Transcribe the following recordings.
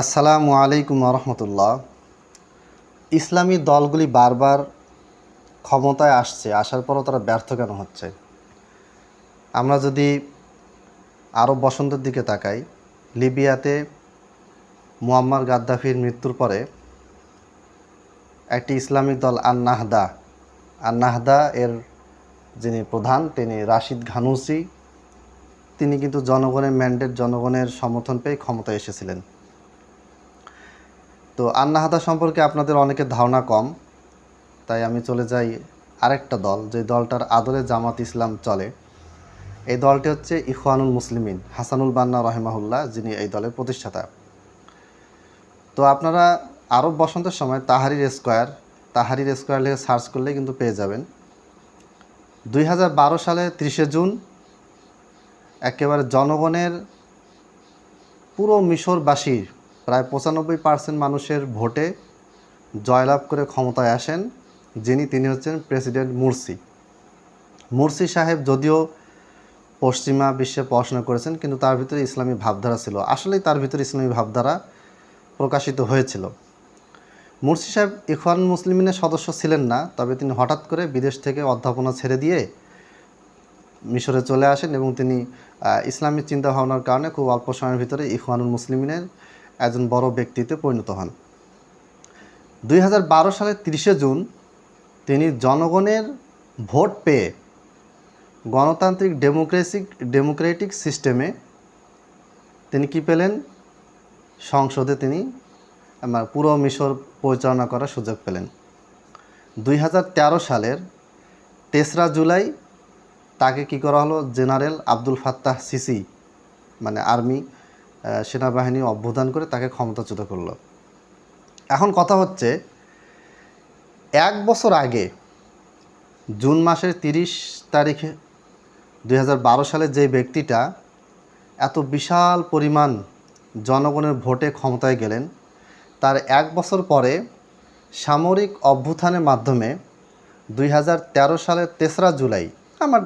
আসসালামু আলাইকুম রহমতুল্লাহ ইসলামী দলগুলি বারবার ক্ষমতায় আসছে, আসার পরও তারা ব্যর্থ কেন হচ্ছে? আমরা যদি আরব বসন্তের দিকে তাকাই, লিবিয়াতে মুয়াম্মার গাদ্দাফির মৃত্যুর পরে একটি ইসলামিক দল আন নাহদা আন নাহদা এর যিনি প্রধান, তিনি রাশিদ ঘানুসি, তিনি কিন্তু জনগণের ম্যান্ডেট জনগণের সমর্থন পেয়ে ক্ষমতায় এসেছিলেন। তো আন্নাহাদা সম্পর্কে আপনাদের অনেকের ধারণা কম, তাই আমি চলে যাই আরেকটা দল, যে দলটার আদলে জামাত ইসলাম চলে। এই দলটি হচ্ছে ইখওয়ানুল মুসলিমিন, হাসানুল বান্না রহেমাহুল্লাহ, যিনি এই দলের প্রতিষ্ঠাতা। তো আপনারা আরব বসন্তের সময় তাহারির স্কোয়ার তাহারির স্কোয়ার লিখে সার্চ করলে কিন্তু পেয়ে যাবেন। দুই হাজার বারো সালে ত্রিশে জুন, একেবারে জনগণের পুরো মিশরবাসীর প্রায় পঁচানব্বই পার্সেন্ট মানুষের ভোটে জয়লাভ করে ক্ষমতায় আসেন, যিনি, তিনি হচ্ছেন প্রেসিডেন্ট মুরসি। মুরসি সাহেব যদিও পশ্চিমা বিশ্বে পড়াশোনা করেছেন, কিন্তু তার ভিতরে ইসলামী ভাবধারা ছিল। আসলেই তার ভিতরে ইসলামী ভাবধারা প্রকাশিত হয়েছিল। মুরসি সাহেব ইখওয়ান মুসলিমিনের সদস্য ছিলেন না, তবে তিনি হঠাৎ করে বিদেশ থেকে অধ্যাপনা ছেড়ে দিয়ে মিশরে চলে আসেন এবং তিনি ইসলামিক চিন্তাভাবনার কারণে খুব অল্প সময়ের ভিতরে ইখওয়ানুল মুসলিমিনের একজন বড় ব্যক্তিতে পরিণত হন। দুই হাজার বারো সালের তিরিশে জুন তিনি জনগণের ভোট পেয়ে গণতান্ত্রিক ডেমোক্রেসিক, ডেমোক্রেটিক সিস্টেমে তিনি কি পেলেন? সংসদে তিনি আমার পুরো মিশর পরিচালনা করার সুযোগ পেলেন। দুই হাজার তেরো সালের তেসরা জুলাই তাকে কি করা হলো? জেনারেল আব্দুল ফাত্তাহ সিসি মানে আর্মি সেনাবাহিনী অভ্যুত্থান করে তাকে ক্ষমতাচ্যুত করল। এখন কথা হচ্ছে, এক বছর আগে, জুন মাসের তিরিশ তারিখে দুই হাজার বারো সালে যে ব্যক্তিটা এত বিশাল পরিমাণ জনগণের ভোটে ক্ষমতায় গেলেন, তার এক বছর পরে সামরিক অভ্যুত্থানের মাধ্যমে দুই হাজার তেরো সালের তেসরা জুলাই, আমার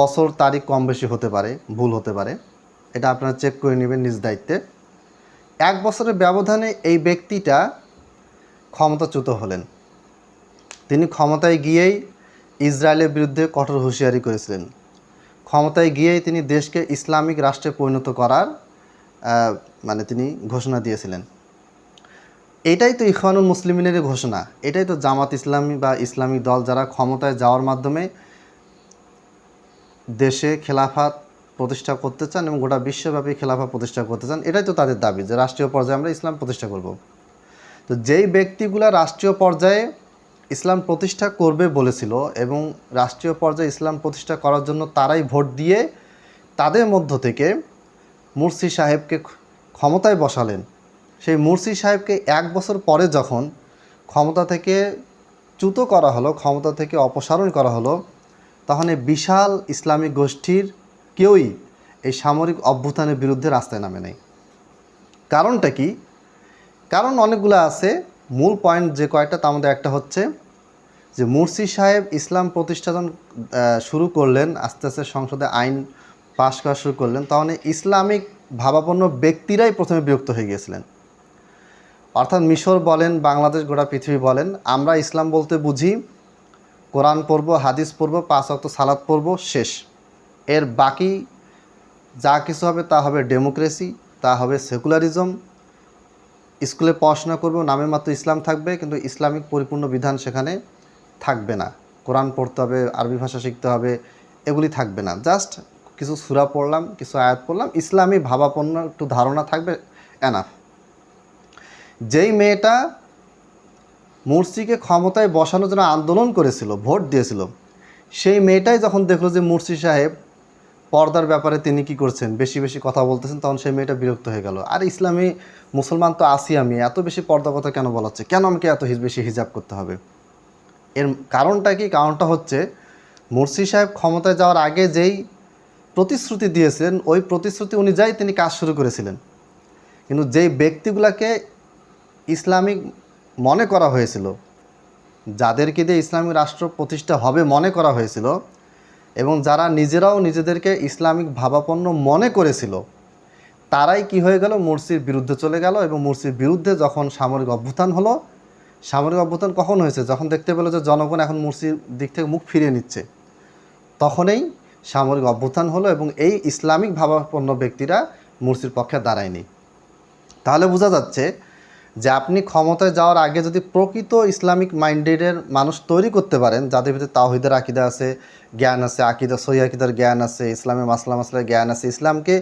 বছর তারিখ কম বেশি হতে পারে, ভুল হতে পারে এটা আপনারা চেক করে নেবেন নিজ দায়িত্বে। এক বছরের ব্যবধানে এই ব্যক্তিটা ক্ষমতাচ্যুত হলেন। তিনি ক্ষমতায় গিয়েই ইসরায়েলের বিরুদ্ধে কঠোর হুঁশিয়ারি করেছিলেন। ক্ষমতায় গিয়েই তিনি দেশকে ইসলামিক রাষ্ট্রে পরিণত করার মানে তিনি ঘোষণা দিয়েছিলেন। এটাই তো ইখওয়ানুল মুসলিমিনের ঘোষণা। এটাই তো জামাত ইসলামী বা ইসলামী দল যারা ক্ষমতায় যাওয়ার মাধ্যমে দেশে খেলাফাত প্রতিষ্ঠা করতে চান এবং গোটা বিশ্বব্যাপী খেলাফা প্রতিষ্ঠা করতে চান, এটাই তো তাদের দাবি যে রাষ্ট্রীয় পর্যায়ে আমরা ইসলাম প্রতিষ্ঠা করব। তো যেই ব্যক্তিগুলা রাষ্ট্রীয় পর্যায়ে ইসলাম প্রতিষ্ঠা করবে বলেছিল এবং রাষ্ট্রীয় পর্যায়ে ইসলাম প্রতিষ্ঠা করার জন্য তারাই ভোট দিয়ে তাদের মধ্য থেকে মুরসি সাহেবকে ক্ষমতায় বসালেন। সেই মুরসি সাহেবকে এক বছর পরে যখন ক্ষমতা থেকে চ্যুত করা হলো, ক্ষমতা থেকে অপসারণ করা হলো, তখন এই বিশাল ইসলামিক গোষ্ঠীর কেউই এই সামরিক অভ্যুত্থানের বিরুদ্ধে রাস্তায় নামে নেই। কারণটা কি? কারণ অনেকগুলো আছে। মূল পয়েন্ট যে কয়েকটা তার মধ্যে একটা হচ্ছে যে মুরসি সাহেব ইসলাম প্রতিষ্ঠা যখন আহ, শুরু করলেন আস্তে আস্তে সংসদে আইন পাশ করা শুরু করলেন তখন ইসলামিক ভাবাপন্ন ব্যক্তিরাই প্রথমে বিরক্ত হয়ে গিয়েছিলেন। অর্থাৎ মিশর বলেন বাংলাদেশ গোটা পৃথিবী বলেন আমরা ইসলাম বলতে বুঝি কোরআন পড়ব হাদিস পড়ব পাঁচ অক্ত সালাদ পড়ব শেষ। এর বাকি যা কিছু হবে তা হবে ডেমোক্রেসি, তা হবে সেকুলারিজম। স্কুলে পড়াশোনা করব, নামে মাত্র ইসলাম থাকবে, কিন্তু ইসলামিক পরিপূর্ণ বিধান সেখানে থাকবে না। কোরআন পড়তে হবে, আরবি ভাষা শিখতে হবে, এগুলি থাকবে না। জাস্ট কিছু সুরা পড়লাম, কিছু আয়াত পড়লাম, ইসলামী ভাবাপন্ন একটু ধারণা থাকবে এনাফ যেই মেয়েটা মুরসিকে ক্ষমতায় বসানোর জন্য আন্দোলন করেছিল, ভোট দিয়েছিল, সেই মেয়েটাই যখন দেখল যে মুরসি সাহেব পর্দার ব্যাপারে তিনি কি করছেন? বেশি বেশি কথা বলতেছেন, তখন সেই মেয়েটা বিরক্ত হয়ে গেল। আর ইসলামী মুসলমান তো আসি আমি, এত বেশি পর্দা কথা কেন বলাচ্ছে? কেন আমাকে এত বেশি হিজাব করতে হবে? এর কারণটা কি? কারণটা হচ্ছে মুরসি সাহেব ক্ষমতায় যাওয়ার আগে যেই প্রতিশ্রুতি দিয়েছিলেন ওই প্রতিশ্রুতি অনুযায়ী তিনি কাজ শুরু করেছিলেন। কিন্তু যেই ব্যক্তিগুলোকে ইসলামিক মনে করা হয়েছিল, যাদেরকে দিয়ে ইসলামিক রাষ্ট্র প্রতিষ্ঠা হবে মনে করা হয়েছিল এবং যারা নিজেরাও নিজেদেরকে ইসলামিক ভাবাপন্ন মনে করেছিল, তারাই কি হয়ে গেল? মুরসির বিরুদ্ধে চলে গেল এবং মুরসির বিরুদ্ধে যখন সামরিক অভ্যুত্থান হলো, সামরিক অভ্যুত্থান কখন হয়েছে? যখন দেখতে পেল যে জনগণ এখন মুরসির দিক থেকে মুখ ফিরিয়ে নিচ্ছে, তখনই সামরিক অভ্যুত্থান হলো এবং এই ইসলামিক ভাবাপন্ন ব্যক্তিরা মুরসির পক্ষে দাঁড়ায়নি। তাহলে বোঝা যাচ্ছে যে আপনি ক্ষমতায় যাওয়ার আগে যদি প্রকৃত ইসলামিক মাইন্ডেডের মানুষ তৈরি করতে পারেন, যাদের ভিতরে তাহিদের আকিদা আছে, জ্ঞান আছে, আকিদা, সহি আকিদার জ্ঞান আছে, ইসলামের মাসলা মাসলার জ্ঞান আছে, ইসলামকে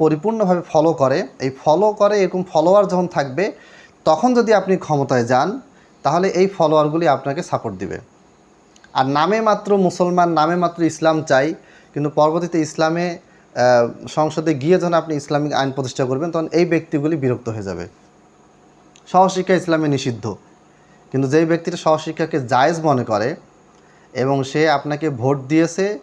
পরিপূর্ণভাবে ফলো করে, এই ফলো করে এরকম ফলোয়ার যখন থাকবে, তখন যদি আপনি ক্ষমতায় যান, তাহলে এই ফলোয়ারগুলি আপনাকে সাপোর্ট দিবে। আর নামে মাত্র মুসলমান, নামে মাত্র ইসলাম চাই, কিন্তু পরবর্তীতে ইসলামে সংসদে গিয়ে যখন আপনি ইসলামিক আইন প্রতিষ্ঠা করবেন, তখন এই ব্যক্তিগুলি বিরক্ত হয়ে যাবে। সহশিক্ষা ইসলামে নিষিদ্ধ। কিন্তু যেই ব্যক্তিটা সহশিক্ষাকে জায়েজ মনে করে এবং সে আপনাকে ভোট দিয়েছে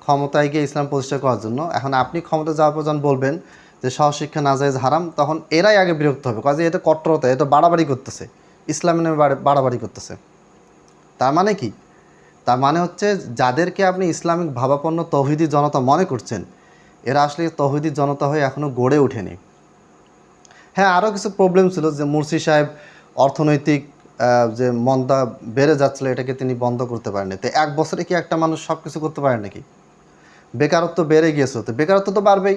ক্ষমতায় গিয়ে ইসলাম প্রতিষ্ঠা করার জন্য, এখন আপনি ক্ষমতা যাওয়ার পর যখন বলবেন যে সহশিক্ষা নাজায়েজ হারাম, তখন এরাই আগে বিরক্ত হবে। কাজে এটা কট্টরতা এটা বাড়াবাড়ি করতেছে। ইসলামের নামে বাড়া- বাড়াবাড়ি করতেছে। তার মানে কি? তার মানে হচ্ছে যাদেরকে আপনি ইসলামিক ভাবাপন্ন তৌহিদি জনতা মনে করছেন, এরা আসলে তৌহিদি জনতা হয়ে এখনও গড়ে ওঠেনি। হ্যাঁ আরও কিছু প্রবলেম ছিল যে মুর্শি সাহেব অর্থনৈতিক যে মন্দা বেড়ে যাচ্ছিল, এটাকে তিনি বন্ধ করতে পারেননি। তো এক বছরে কি একটা মানুষ সব কিছু করতে পারে নাকি? বেকারত্ব বেড়ে গিয়েছিল, তো বেকারত্ব তো বাড়বেই।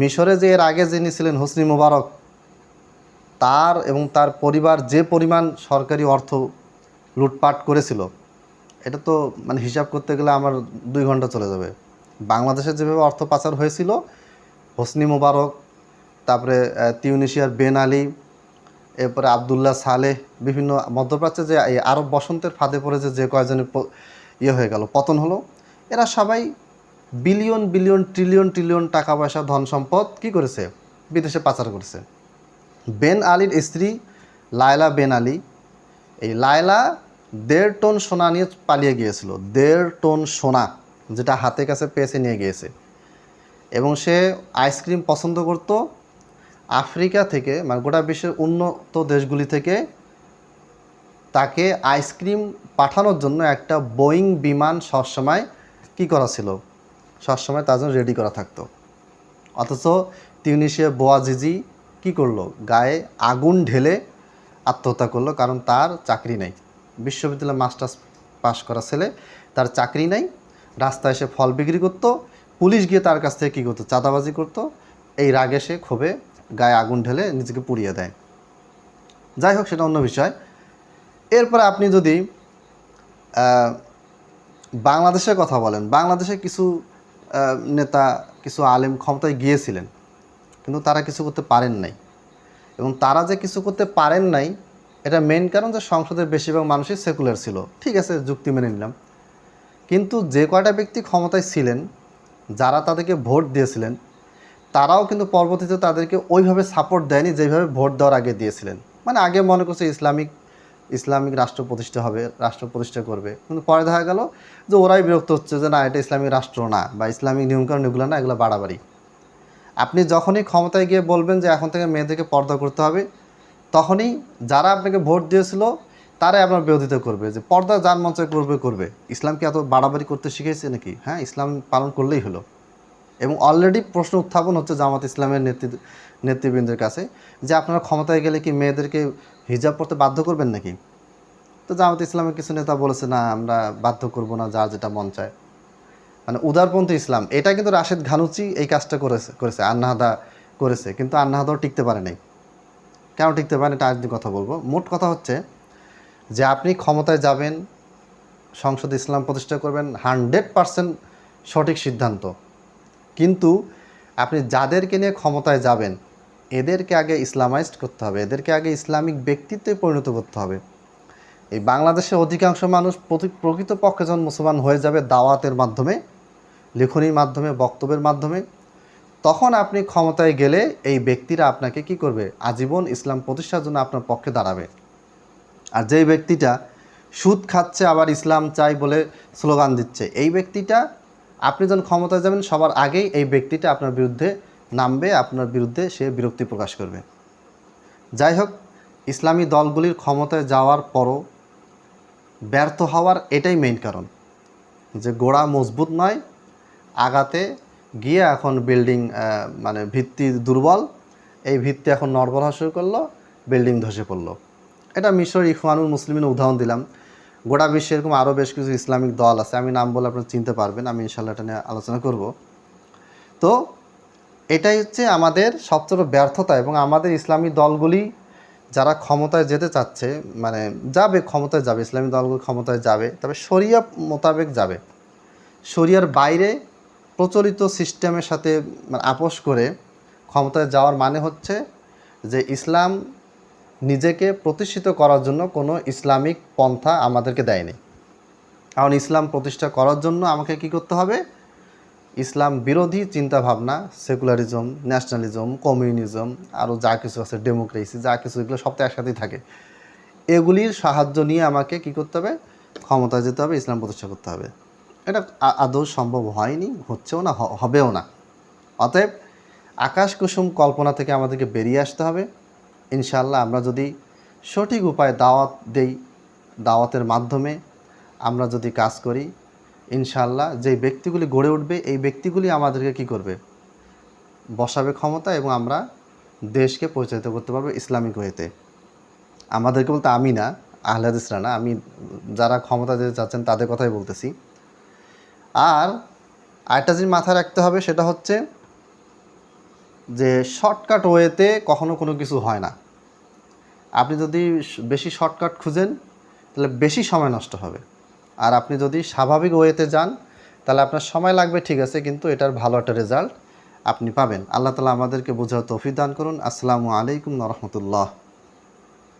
মিশরে যে এর আগে যিনি ছিলেন হোসনি মোবারক, তার এবং তার পরিবার যে পরিমাণ সরকারি অর্থ লুটপাট করেছিল, এটা তো মানে হিসাব করতে গেলে আমার দুই ঘণ্টা চলে যাবে। বাংলাদেশে যেভাবে অর্থ পাচার হয়েছিল, হোসনি মোবারক তারপরে তিউনিশিয়ার বেন আলী, এরপরে আবদুল্লাহ সালেহ, বিভিন্ন মধ্যপ্রাচ্যে যে এই আরব বসন্তের ফাঁদে পড়ে যে কয়জনের ইয়ে হয়ে গেল, পতন হলো। এরা সবাই বিলিয়ন বিলিয়ন, ট্রিলিয়ন ট্রিলিয়ন টাকা পয়সা ধন সম্পদ কি করেছে? বিদেশে পাচার করেছে। বেন আলীর স্ত্রী লায়লা বেন আলী, এই লায়লা দেড় টন সোনা নিয়ে পালিয়ে গিয়েছিল, দেড় টন সোনা যেটা হাতে কাছে পেয়েছে নিয়ে গিয়েছে। এবং সে আইসক্রিম পছন্দ করত আফ্রিকা থেকে মানে গোটা বিশ্বের উন্নত দেশগুলি থেকে তাকে আইসক্রিম পাঠানোর জন্য একটা বোয়িং বিমান সবসময় কী করা ছিল? সবসময় তার জন্য রেডি করা থাকতো। অথচ তিউনিশিয়া বোয়াজিজি কি করল? গায়ে আগুন ঢেলে আত্মহত্যা করল, কারণ তার চাকরি নেই। বিশ্ববিদ্যালয়ে মাস্টার্স পাশ করা ছেলে, তার চাকরি নেই। রাস্তায় এসে ফল বিক্রি করতো, পুলিশ গিয়ে তার কাছ থেকে কী করতো? চাঁদাবাজি করতো। এই রাগে সে ক্ষোভে গায়ে আগুন ঢেলে নিজেকে পুড়িয়ে দেয়। যাই হোক, সেটা অন্য বিষয়। এরপরে আপনি যদি বাংলাদেশের কথা বলেন বাংলাদেশে কিছু নেতা, কিছু আলেম ক্ষমতায় গিয়েছিলেন, কিন্তু তারা কিছু করতে পারেন নাই। এবং তারা যে কিছু করতে পারেন নাই, এটা মেন কারণ যে সংসদের বেশিরভাগ মানুষই সেকুলার ছিল। ঠিক আছে, যুক্তি মেনে নিলাম। কিন্তু যে কয়টা ব্যক্তি ক্ষমতায় ছিলেন, যারা তাদেরকে ভোট দিয়েছিলেন তারাও কিন্তু পরবর্তীতে তাদেরকে ওইভাবে সাপোর্ট দেয়নি যেভাবে ভোট দেওয়ার আগে দিয়েছিলেন। মানে আগে মনে করছে ইসলামিক ইসলামিক রাষ্ট্র প্রতিষ্ঠা হবে, রাষ্ট্র প্রতিষ্ঠা করবে। কিন্তু পরে দেখা গেল যে ওরাই বিরক্ত হচ্ছে যে না, এটা ইসলামিক রাষ্ট্র না বা ইসলামিক নিয়মকানুন এগুলো না, এগুলো বাড়াবাড়ি। আপনি যখনই ক্ষমতায় গিয়ে বলবেন যে এখন থেকে মেয়েদেরকে পর্দা করতে হবে, তখনই যারা আপনাকে ভোট দিয়েছিল, তারাই আপনার বিরোধিতা করবে যে পর্দা যার মঞ্চে করবে করবে। ইসলামকে এত বাড়াবাড়ি করতে শিখেছে নাকি? হ্যাঁ ইসলাম পালন করলেই হলো। এবং অলরেডি প্রশ্ন উত্থাপন হচ্ছে জামাত ইসলামের নেতৃ, নেতৃবৃন্দের কাছে যে আপনারা ক্ষমতায় গেলে কি মেয়েদেরকে হিজাব পড়তে বাধ্য করবেন নাকি? তো জামাত ইসলামের কিছু নেতা বলেছে, না, আমরা বাধ্য করব না, যার যেটা মন চায়। মানে উদারপন্থী ইসলাম, এটা কিন্তু রাশেদ ঘানুচি এই কাজটা করেছে করেছে, আন্নাহাদা করেছে, কিন্তু আন্নাহাদাও টিকতে পারে নাই। কেন টিকতে পারেন এটা আরেকদিন কথা বলব। মোট কথা হচ্ছে যে আপনি ক্ষমতায় যাবেন, সংসদে ইসলাম প্রতিষ্ঠা করবেন, হান্ড্রেড পারসেন্ট সঠিক সিদ্ধান্ত। কিন্তু আপনি যাদেরকে নিয়ে ক্ষমতায় যাবেন, এদেরকে আগে ইসলামাইজড করতে হবে, এদেরকে আগে ইসলামিক ব্যক্তিত্বে পরিণত করতে হবে। এই বাংলাদেশের অধিকাংশ মানুষ প্রকৃতপক্ষে যখন মুসলমান হয়ে যাবে দাওয়াতের মাধ্যমে, লেখনির মাধ্যমে, বক্তব্যের মাধ্যমে, তখন আপনি ক্ষমতায় গেলে এই ব্যক্তিরা আপনাকে কি করবে? আজীবন ইসলাম প্রতিষ্ঠার জন্য আপনার পক্ষে দাঁড়াবে। আর যেই ব্যক্তিটা, সুদ খাচ্ছে, আবার ইসলাম চাই বলে স্লোগান দিচ্ছে, এই ব্যক্তিটা আপনি যখন ক্ষমতায় যাবেন, সবার আগেই এই ব্যক্তিটা আপনার বিরুদ্ধে নামবে, আপনার বিরুদ্ধে সে বিরক্তি প্রকাশ করবে। যাই হোক, ইসলামী দলগুলির ক্ষমতায় যাওয়ার পরও ব্যর্থ হওয়ার এটাই মেইন কারণ। যে গোড়া মজবুত নয় আগাতে গিয়ে এখন বিল্ডিং মানে ভিত্তি দুর্বল, এই ভিত্তি এখন নড়বড় শুরু করল বিল্ডিং ধসে পড়ল। এটা মিশর, ইখওয়ানুল মুসলিমের উদাহরণ দিলাম। গোটা বিশ্বে এরকম আরও বেশ কিছু ইসলামিক দল আছে। আমি নাম বলে আপনারা চিনতে পারবেন, আমি ইনশাল্লাহ এটা নিয়ে আলোচনা করব। তো এটাই হচ্ছে আমাদের সবচেয়ে ব্যর্থতা এবং আমাদের ইসলামী দলগুলি যারা ক্ষমতায় যেতে চাচ্ছে মানে যাবে, ক্ষমতায় যাবে, ইসলামী দলগুলো ক্ষমতায় যাবে, তবে শরিয়া মোতাবেক যাবে। শরিয়ার বাইরে প্রচলিত সিস্টেমের সাথে মানে আপোষ করে ক্ষমতায় যাওয়ার মানে হচ্ছে যে ইসলাম নিজেকে প্রতিষ্ঠিত করার জন্য কোনো ইসলামিক পন্থা আমাদেরকে দেয়নি। কারণ ইসলাম প্রতিষ্ঠা করার জন্য আমাকে কি করতে হবে? ইসলাম বিরোধী চিন্তাভাবনা, সেকুলারিজম, ন্যাশনালিজম, কমিউনিজম, আরও যা কিছু আছে, ডেমোক্রেসি, যা কিছু, এগুলো সব তো একসাথেই থাকে। এগুলির সাহায্য নিয়ে আমাকে কি করতে হবে? ক্ষমতায় যেতে হবে, ইসলাম প্রতিষ্ঠা করতে হবে। এটা আদৌ সম্ভব হয়নি, হচ্ছেও না হবেও না। অতএব আকাশ কুসুম কল্পনা থেকে আমাদেরকে বেরিয়ে আসতে হবে। ইনশাআল্লাহ আমরা যদি সঠিক উপায়ে দাওয়াত দেই দাওয়াতের মাধ্যমে, আমরা যদি কাজ করি, ইনশাআল্লাহ যে ব্যক্তিগুলি গড়ে উঠবে, এই ব্যক্তিগুলি আমাদেরকে কি করবে? বসাবে ক্ষমতা এবং আমরা দেশকে পরিচালিত করতে পারব ইসলামিক ওয়েতে। আমাদেরকে বলতে আমি না আহলাদিসরা না আমি যারা ক্ষমতা দিতে চাচ্ছেন তাদের কথাই বলতেছি। আর আরেকটা জিনিস মাথায় রাখতে হবে, সেটা হচ্ছে যে শর্টকাট ওয়েতে কখনো কোনো কিছু হয় না। আপনি যদি বেশি শর্টকাট খুঁজেন, তাহলে বেশি সময় নষ্ট হবে। আর আপনি যদি স্বাভাবিক ওয়েতে যান, তাহলে আপনার সময় লাগবে, ঠিক আছে, কিন্তু এটার ভালো একটা রেজাল্ট আপনি পাবেন। আল্লাহ তালা আমাদেরকে বোঝার তৌফিক দান করুন। আসসালামু আলাইকুম রহমতুল্লাহ।